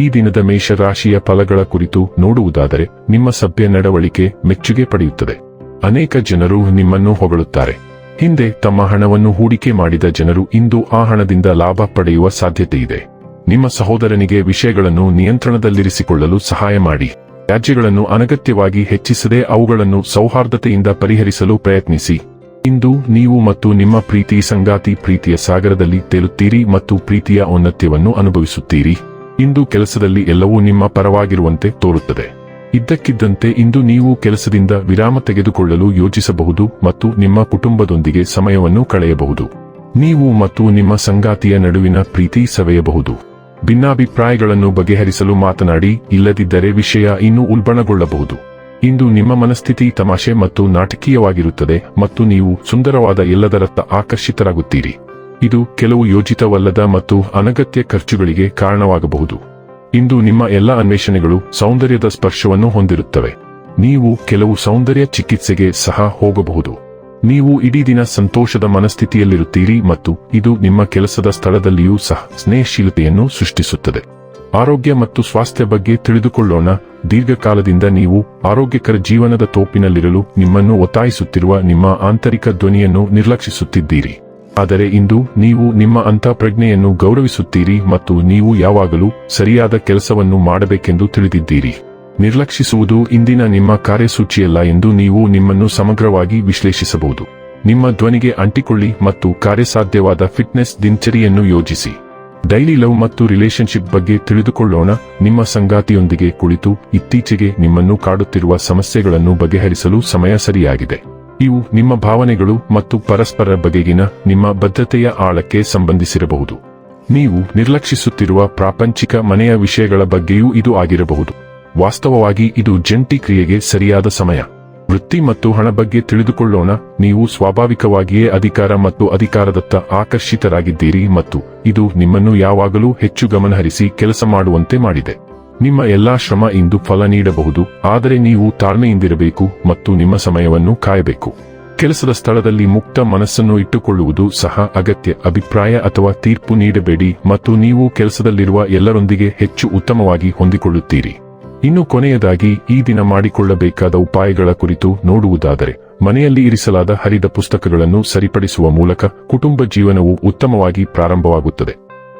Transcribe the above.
ಈ ದಿನದ ಮೇಷರಾಶಿಯ ಫಲಗಳ ಕುರಿತು ನೋಡುವುದಾದರೆ, ನಿಮ್ಮ ಸಭ್ಯ ನಡವಳಿಕೆ ಮೆಚ್ಚುಗೆ ಪಡೆಯುತ್ತದೆ. ಅನೇಕ ಜನರು ನಿಮ್ಮನ್ನು ಹೊಗಳುತ್ತಾರೆ. ಹಿಂದೆ ತಮ್ಮ ಹಣವನ್ನು ಹೂಡಿಕೆ ಮಾಡಿದ ಜನರು ಇಂದು ಆ ಹಣದಿಂದ ಲಾಭ ಪಡೆಯುವ ಸಾಧ್ಯತೆಯಿದೆ. ನಿಮ್ಮ ಸಹೋದರನಿಗೆ ವಿಷಯಗಳನ್ನು ನಿಯಂತ್ರಣದಲ್ಲಿರಿಸಿಕೊಳ್ಳಲು ಸಹಾಯ ಮಾಡಿ. ತ್ಯಾಜ್ಯಗಳನ್ನು ಅನಗತ್ಯವಾಗಿ ಹೆಚ್ಚಿಸದೆ ಅವುಗಳನ್ನು ಸೌಹಾರ್ದತೆಯಿಂದ ಪರಿಹರಿಸಲು ಪ್ರಯತ್ನಿಸಿ. ಇಂದು ನೀವು ಮತ್ತು ನಿಮ್ಮ ಪ್ರೀತಿ ಸಂಗಾತಿ ಪ್ರೀತಿಯ ಸಾಗರದಲ್ಲಿ ತೇಲುತ್ತೀರಿ ಮತ್ತು ಪ್ರೀತಿಯ ಔನ್ನತ್ಯವನ್ನು ಅನುಭವಿಸುತ್ತೀರಿ. ಇಂದು ಕೆಲಸದಲ್ಲಿ ಎಲ್ಲವೂ ನಿಮ್ಮ ಪರವಾಗಿರುವಂತೆ ತೋರುತ್ತದೆ. ಇದ್ದಕ್ಕಿದ್ದಂತೆ ಇಂದು ನೀವು ಕೆಲಸದಿಂದ ವಿರಾಮ ತೆಗೆದುಕೊಳ್ಳಲು ಯೋಚಿಸಬಹುದು ಮತ್ತು ನಿಮ್ಮ ಕುಟುಂಬದೊಂದಿಗೆ ಸಮಯವನ್ನು ಕಳೆಯಬಹುದು. ನೀವು ಮತ್ತು ನಿಮ್ಮ ಸಂಗಾತಿಯ ನಡುವಿನ ಪ್ರೀತಿ ಸವೆಯಬಹುದು. ಭಿನ್ನಾಭಿಪ್ರಾಯಗಳನ್ನು ಬಗೆಹರಿಸಲು ಮಾತನಾಡಿ, ಇಲ್ಲದಿದ್ದರೆ ವಿಷಯ ಇನ್ನೂ ಉಲ್ಬಣಗೊಳ್ಳಬಹುದು. ಇಂದು ನಿಮ್ಮ ಮನಸ್ಥಿತಿ ತಮಾಷೆ ಮತ್ತು ನಾಟಕೀಯವಾಗಿರುತ್ತದೆ ಮತ್ತು ನೀವು ಸುಂದರವಾದ ಎಲ್ಲದರತ್ತ ಆಕರ್ಷಿತರಾಗುತ್ತೀರಿ. ಇದು ಕೆಲವು ಯೋಜಿತವಲ್ಲದ ಮತ್ತು ಅನಗತ್ಯ ಖರ್ಚುಗಳಿಗೆ ಕಾರಣವಾಗಬಹುದು. ಇಂದು ನಿಮ್ಮ ಎಲ್ಲ ಅನ್ವೇಷಣೆಗಳು ಸೌಂದರ್ಯದ ಸ್ಪರ್ಶವನ್ನು ಹೊಂದಿರುತ್ತವೆ. ನೀವು ಕೆಲವು ಸೌಂದರ್ಯ ಚಿಕಿತ್ಸೆಗೆ ಸಹ ಹೋಗಬಹುದು. ನೀವು ಇಡೀ ದಿನ ಸಂತೋಷದ ಮನಸ್ಥಿತಿಯಲ್ಲಿರುತ್ತೀರಿ ಮತ್ತು ಇದು ನಿಮ್ಮ ಕೆಲಸದ ಸ್ಥಳದಲ್ಲಿಯೂ ಸಹ ಸ್ನೇಹಶೀಲತೆಯನ್ನು ಸೃಷ್ಟಿಸುತ್ತದೆ. ಆರೋಗ್ಯ ಮತ್ತು ಸ್ವಾಸ್ಥ್ಯ ಬಗ್ಗೆ ತಿಳಿದುಕೊಳ್ಳೋಣ. ದೀರ್ಘಕಾಲದಿಂದ ನೀವು ಆರೋಗ್ಯಕರ ಜೀವನದ ತೋಪಿನಲ್ಲಿರಲು ನಿಮ್ಮನ್ನು ಒತ್ತಾಯಿಸುತ್ತಿರುವ ನಿಮ್ಮ ಆಂತರಿಕ ಧ್ವನಿಯನ್ನು ನಿರ್ಲಕ್ಷಿಸುತ್ತಿದ್ದೀರಿ. ಆದರೆ ಇಂದು ನೀವು ನಿಮ್ಮ ಅಂತಃಪ್ರಜ್ಞೆಯನ್ನು ಗೌರವಿಸುತ್ತೀರಿ ಮತ್ತು ನೀವು ಯಾವಾಗಲೂ ಸರಿಯಾದ ಕೆಲಸವನ್ನು ಮಾಡಬೇಕೆಂದು ತಿಳಿದಿದ್ದೀರಿ. ನಿರ್ಲಕ್ಷಿಸುವುದು ಇಂದಿನ ನಿಮ್ಮ ಕಾರ್ಯಸೂಚಿಯಲ್ಲ ಎಂದು ನೀವು ನಿಮ್ಮನ್ನು ಸಮಗ್ರವಾಗಿ ವಿಶ್ಲೇಷಿಸಬಹುದು. ನಿಮ್ಮ ಧ್ವನಿಗೆ ಅಂಟಿಕೊಳ್ಳಿ ಮತ್ತು ಕಾರ್ಯಸಾಧ್ಯವಾದ ಫಿಟ್ನೆಸ್ ದಿನಚರಿಯನ್ನು ಯೋಜಿಸಿ. ಡೈಲಿ ಲವ್ ಮತ್ತು ರಿಲೇಶನ್ಶಿಪ್ ಬಗ್ಗೆ ತಿಳಿದುಕೊಳ್ಳೋಣ. ನಿಮ್ಮ ಸಂಗಾತಿಯೊಂದಿಗೆ ಕುಳಿತು ಇತ್ತೀಚೆಗೆ ನಿಮ್ಮನ್ನು ಕಾಡುತ್ತಿರುವ ಸಮಸ್ಯೆಗಳನ್ನು ಬಗೆಹರಿಸಲು ಸಮಯ ಸರಿಯಾಗಿದೆ. ಇವು ನಿಮ್ಮ ಭಾವನೆಗಳು ಮತ್ತು ಪರಸ್ಪರ ಬಗೆಗಿನ ನಿಮ್ಮ ಬದ್ಧತೆಯ ಆಳಕ್ಕೆ ಸಂಬಂಧಿಸಿರಬಹುದು. ನೀವು ನಿರ್ಲಕ್ಷಿಸುತ್ತಿರುವ ಪ್ರಾಪಂಚಿಕ ಮನೆಯ ವಿಷಯಗಳ ಬಗ್ಗೆಯೂ ಇದು ಆಗಿರಬಹುದು. ವಾಸ್ತವವಾಗಿ ಇದು ಜಂಟಿ ಕ್ರಿಯೆಗೆ ಸರಿಯಾದ ಸಮಯ. ವೃತ್ತಿ ಮತ್ತು ಹಣ ಬಗ್ಗೆ ತಿಳಿದುಕೊಳ್ಳೋಣ. ನೀವು ಸ್ವಾಭಾವಿಕವಾಗಿಯೇ ಅಧಿಕಾರ ಮತ್ತು ಅಧಿಕಾರದತ್ತ ಆಕರ್ಷಿತರಾಗಿದ್ದೀರಿ ಮತ್ತು ಇದು ನಿಮ್ಮನ್ನು ಯಾವಾಗಲೂ ಹೆಚ್ಚು ಗಮನಹರಿಸಿ ಕೆಲಸ ಮಾಡುವಂತೆ ಮಾಡಿದೆ. ನಿಮ್ಮ ಎಲ್ಲಾ ಶ್ರಮ ಇಂದು ಫಲ ನೀಡಬಹುದು, ಆದರೆ ನೀವು ತಾಳ್ಮೆಯಿಂದಿರಬೇಕು ಮತ್ತು ನಿಮ್ಮ ಸಮಯವನ್ನು ಕಾಯಬೇಕು. ಕೆಲಸದ ಸ್ಥಳದಲ್ಲಿ ಮುಕ್ತ ಮನಸ್ಸನ್ನು ಇಟ್ಟುಕೊಳ್ಳುವುದು ಸಹ ಅಗತ್ಯ, ಅಭಿಪ್ರಾಯ ಅಥವಾ ತೀರ್ಪು ನೀಡಬೇಡಿ ಮತ್ತು ನೀವು ಕೆಲಸದಲ್ಲಿರುವ ಎಲ್ಲರೊಂದಿಗೆ ಹೆಚ್ಚು ಉತ್ತಮವಾಗಿ ಹೊಂದಿಕೊಳ್ಳುತ್ತೀರಿ. ಇನ್ನು ಕೊನೆಯದಾಗಿ, ಈ ದಿನ ಮಾಡಿಕೊಳ್ಳಬೇಕಾದ ಉಪಾಯಗಳ ಕುರಿತು ನೋಡುವುದಾದರೆ, ಮನೆಯಲ್ಲಿ ಇರಿಸಲಾದ ಹರಿದ ಪುಸ್ತಕಗಳನ್ನು ಸರಿಪಡಿಸುವ ಮೂಲಕ ಕುಟುಂಬ ಜೀವನವು ಉತ್ತಮವಾಗಿ ಪ್ರಾರಂಭವಾಗುತ್ತದೆ.